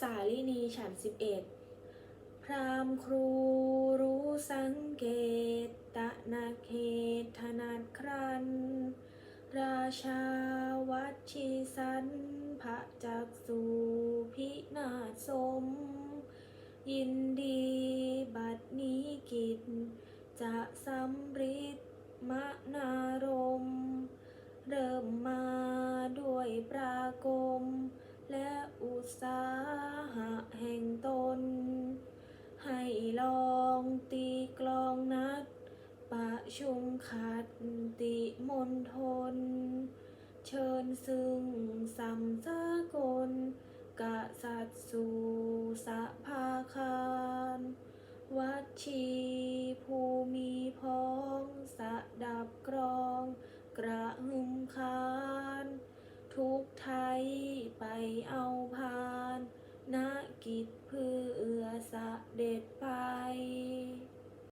สาลินีฉันสิบเอ็ดพรามครูรู้สังเกตตะนาเขตนัดครัน ราชาวัชีสันพระจักสูพินาศสม ยินดีบัดนี้กิจ จะสำริดมะนารม เริ่มมาด้วยปรากรม สาหะแห่งตน ให้ลองตีกลองนัด ประชุมขัดติมนทน เชิญซึ่งสัมสากลกษัตริย์สู่สภาคารวัดชีภูมิพ้องสะดับกรอง กระหึ่มคาน ทุกไทยไปเอา จิตเพื่อเอือสะเด็ดไป